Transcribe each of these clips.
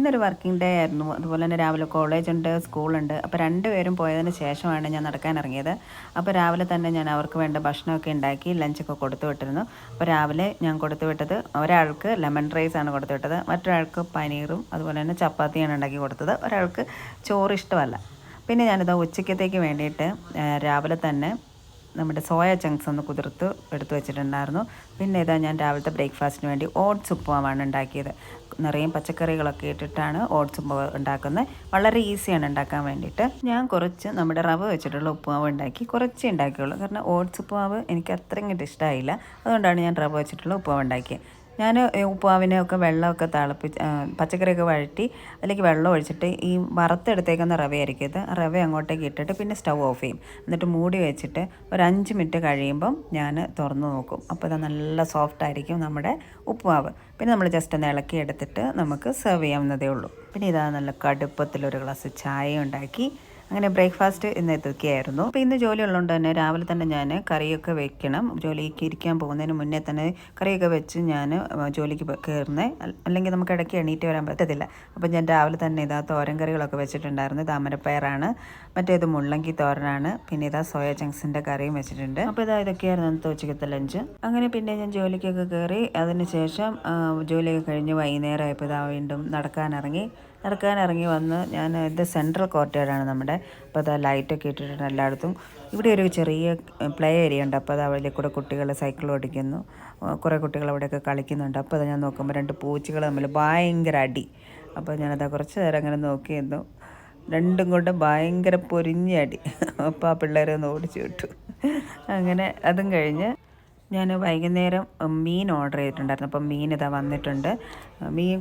ഇന്നൊരു working day ആയിരുന്നു. അതുപോലെ തന്നെ രാവിലെ കോളേജ് ഉണ്ട് സ്കൂളുണ്ട് അപ്പോൾ രണ്ടുപേരും പോയതിന് ശേഷമാണ് ഞാൻ നടക്കാൻ ഇറങ്ങിയത്. അപ്പോൾ രാവിലെ തന്നെ ഞാൻ അവർക്ക് വേണ്ട ഭക്ഷണമൊക്കെ ഉണ്ടാക്കി ലഞ്ചൊക്കെ കൊടുത്തു വിട്ടിരുന്നു. അപ്പോൾ രാവിലെ ഞാൻ കൊടുത്തു വിട്ടത് ഒരാൾക്ക് ലെമൺ റൈസ് ആണ് കൊടുത്തു വിട്ടത്. മറ്റൊരാൾക്ക് പനീറും അതുപോലെ തന്നെ ചപ്പാത്തിയാണ് ഉണ്ടാക്കി കൊടുത്തത്. ഒരാൾക്ക് ചോറ് ഇഷ്ടമല്ല. പിന്നെ ഞാനിത് ഉച്ചക്കത്തേക്ക് വേണ്ടിയിട്ട് രാവിലെ തന്നെ നമ്മുടെ സോയ ചങ്ക്സ് ഒന്ന് കുതിർത്ത് എടുത്തു വെച്ചിട്ടുണ്ടായിരുന്നു. പിന്നെ ഇതാ ഞാൻ രാവിലത്തെ ബ്രേക്ക്ഫാസ്റ്റിന് വേണ്ടി ഓട്സ് ഉപ്പുമാവാണ് ഉണ്ടാക്കിയത്. നിറയും പച്ചക്കറികളൊക്കെ ഇട്ടിട്ടാണ് ഓട്സ് ഉപ്പുമാവ് ഉണ്ടാക്കുന്നത്. വളരെ ഈസിയാണ് ഉണ്ടാക്കാൻ വേണ്ടിയിട്ട്. ഞാൻ കുറച്ച് നമ്മുടെ റവ വെച്ചിട്ടുള്ള ഉപ്പുമാവ് ഉണ്ടാക്കി കുറച്ചേ ഉണ്ടാക്കിയുള്ളൂ. കാരണം ഓട്സ് ഉപ്പുമാവ് എനിക്ക് അത്രയും ഇഷ്ടമായില്ല അതുകൊണ്ടാണ് ഞാൻ റവ വെച്ചിട്ടുള്ള ഉപ്പുമാവ് ഉണ്ടാക്കിയത് ഞാൻ ഉപ്പാവിനെയൊക്കെ വെള്ളമൊക്കെ തിളപ്പിച്ച് പച്ചക്കറിയൊക്കെ വഴറ്റി അതിലേക്ക് വെള്ളം ഒഴിച്ചിട്ട് ഈ വറുത്തെടുത്തേക്കുന്ന റവയായിരിക്കും ഇത്. റവ അങ്ങോട്ടേക്ക് ഇട്ടിട്ട് പിന്നെ സ്റ്റൗ ഓഫ് ചെയ്യും. എന്നിട്ട് മൂടി വെച്ചിട്ട് ഒരു അഞ്ച് മിനിറ്റ് കഴിയുമ്പം ഞാൻ തുറന്നു നോക്കും. അപ്പോൾ ഇത് നല്ല സോഫ്റ്റ് ആയിരിക്കും നമ്മുടെ ഉപ്പുമാവ്. പിന്നെ നമ്മൾ ജസ്റ്റ് ഒന്ന് ഇളക്കി എടുത്തിട്ട് നമുക്ക് സെർവ് ചെയ്യാവുന്നതേ ഉള്ളൂ. പിന്നെ ഇതാ നല്ല കടുപ്പത്തിലൊരു ഗ്ലാസ് ചായ ഉണ്ടാക്കി അങ്ങനെ ബ്രേക്ക്ഫാസ്റ്റ് ഇന്ന് എത്തുകയായിരുന്നു അപ്പോൾ ഇന്ന് ജോലി ഉള്ളതുകൊണ്ട് തന്നെ രാവിലെ തന്നെ ഞാൻ കറിയൊക്കെ വെക്കണം. ജോലിക്ക് ഇരിക്കാൻ പോകുന്നതിന് മുന്നേ തന്നെ കറിയൊക്കെ വെച്ച് ഞാൻ ജോലിക്ക് കയറുന്നത് അല്ലെങ്കിൽ നമുക്ക് ഇടയ്ക്ക് എണീറ്റ് വരാൻ പറ്റത്തില്ല. അപ്പോൾ ഞാൻ രാവിലെ തന്നെ ഇതാ തോരൻ കറികളൊക്കെ വെച്ചിട്ടുണ്ടായിരുന്നു. താമരപ്പയറാണ് മറ്റേത് മുള്ളങ്കി തോരനാണ്. പിന്നെ ഇതാ സോയ ചങ്സിന്റെ കറിയും വെച്ചിട്ടുണ്ട്. അപ്പോൾ ഇതാ ഇതൊക്കെയായിരുന്നു അന്നത്തെ ഉച്ചക്കത്തെ ലഞ്ച്. അങ്ങനെ പിന്നെ ഞാൻ ജോലിക്കൊക്കെ കയറി അതിനുശേഷം ജോലിയൊക്കെ കഴിഞ്ഞ് വൈകുന്നേരം ആയപ്പോൾ ഇതാ വീണ്ടും നടക്കാനിറങ്ങി. നടക്കാനിറങ്ങി വന്ന് ഞാൻ ഇത് സെൻട്രൽ കോർട്ടേഡാണ് നമ്മുടെ അപ്പോൾ അത് ലൈറ്റൊക്കെ ഇട്ടിട്ടുണ്ട് എല്ലായിടത്തും. ഇവിടെ ഒരു ചെറിയ പ്ലേ ഏരിയ ഉണ്ട്. അപ്പോൾ അത് അവിടെ കൂടെ കുട്ടികൾ സൈക്കിൾ ഓടിക്കുന്നു. കുറേ കുട്ടികൾ അവിടെയൊക്കെ കളിക്കുന്നുണ്ട്. അപ്പോൾ അത് ഞാൻ നോക്കുമ്പോൾ രണ്ട് പൂച്ചകൾ തമ്മിൽ ഭയങ്കര അടി. അപ്പോൾ ഞാനത് കുറച്ച് നേരം അങ്ങനെ നോക്കിയിരുന്നു. രണ്ടും കൊണ്ട് ഭയങ്കര പൊരിഞ്ഞ അടി. അപ്പോൾ ആ പിള്ളേരെ ഒന്ന് ഓടിച്ചു വിട്ടു. അങ്ങനെ അതും കഴിഞ്ഞ് ഞാൻ വൈകുന്നേരം മീൻ ഓർഡർ ചെയ്തിട്ടുണ്ടായിരുന്നു. അപ്പം മീൻ ഇതാ വന്നിട്ടുണ്ട്. മീൻ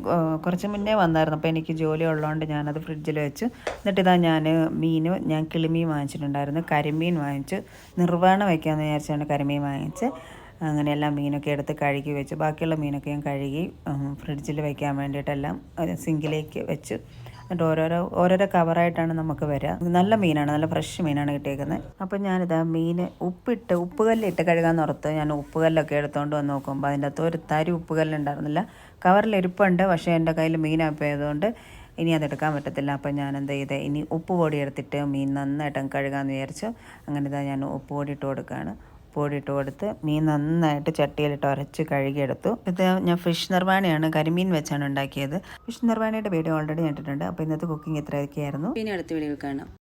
കുറച്ച് മുന്നേ വന്നായിരുന്നു. അപ്പോൾ എനിക്ക് ജോലി ഉള്ളതുകൊണ്ട് ഞാനത് ഫ്രിഡ്ജിൽ വെച്ചു. എന്നിട്ട് ഇതാ ഞാൻ മീൻ ഞാൻ കിളിമീൻ വാങ്ങിച്ചിട്ടുണ്ടായിരുന്നു. കരിമീൻ വാങ്ങിച്ചു. നിർവാണം വയ്ക്കാമെന്ന് വിചാരിച്ചാണ് കരിമീൻ വാങ്ങിച്ച്. അങ്ങനെ എല്ലാം മീനൊക്കെ എടുത്ത് കഴുകി വെച്ചു. ബാക്കിയുള്ള മീനൊക്കെ ഞാൻ കഴുകി ഫ്രിഡ്ജിൽ വയ്ക്കാൻ വേണ്ടിയിട്ടെല്ലാം സിങ്കിലേക്ക് വെച്ചു. എന്നിട്ട് ഓരോരോ ഓരോരോ കവറായിട്ടാണ് നമുക്ക് വരിക നല്ല മീനാണ് നല്ല ഫ്രഷ് മീനാണ് കിട്ടിയേക്കുന്നത്. അപ്പം ഞാനിതാ മീൻ ഉപ്പിട്ട് ഉപ്പുകല്ലിട്ട് കഴുകാൻ നിർത്ത് ഞാൻ ഉപ്പുകല്ലൊക്കെ എടുത്തുകൊണ്ട് വന്ന് നോക്കുമ്പോൾ അതിന്റെ അകത്ത് ഒരു തരി ഉപ്പുകല്ലുണ്ടായിരുന്നില്ല. കവറിൽ ഇരിപ്പുണ്ട് പക്ഷേ എന്റെ കയ്യിൽ മീനായതുകൊണ്ട് ഇനി അതെടുക്കാൻ പറ്റത്തില്ല. അപ്പം ഞാൻ എന്താ ചെയ്തത് ഇനി ഉപ്പ് പൊടി എടുത്തിട്ട് മീൻ നന്നായിട്ട് കഴുകാമെന്ന് വിചാരിച്ചു അങ്ങനെ ഇതാ ഞാൻ ഉപ്പ് പൊടി ഇട്ട് കൊടുക്കുകയാണ് ഉപ്പ് പൊടി ഇട്ട് കൊടുത്ത് മീൻ നന്നായിട്ട് ചട്ടിയിലിട്ട് ഉരച്ച് കഴുകിയെടുത്തു. ഇത് ഞാൻ ഫിഷ് നിർവാണിയാണ് കരിമീൻ വെച്ചാണ് ഉണ്ടാക്കിയത്. ഫിഷ് നിർവാണിയുടെ വീഡിയോ ഓൾറെഡി കണ്ടിട്ടുണ്ട് അപ്പോൾ ഇന്നത്തെ കുക്കിംഗ് ഇത്രയൊക്കെയായിരുന്നു. പിന്നെ അടുത്ത വീഡിയോ കാണാം.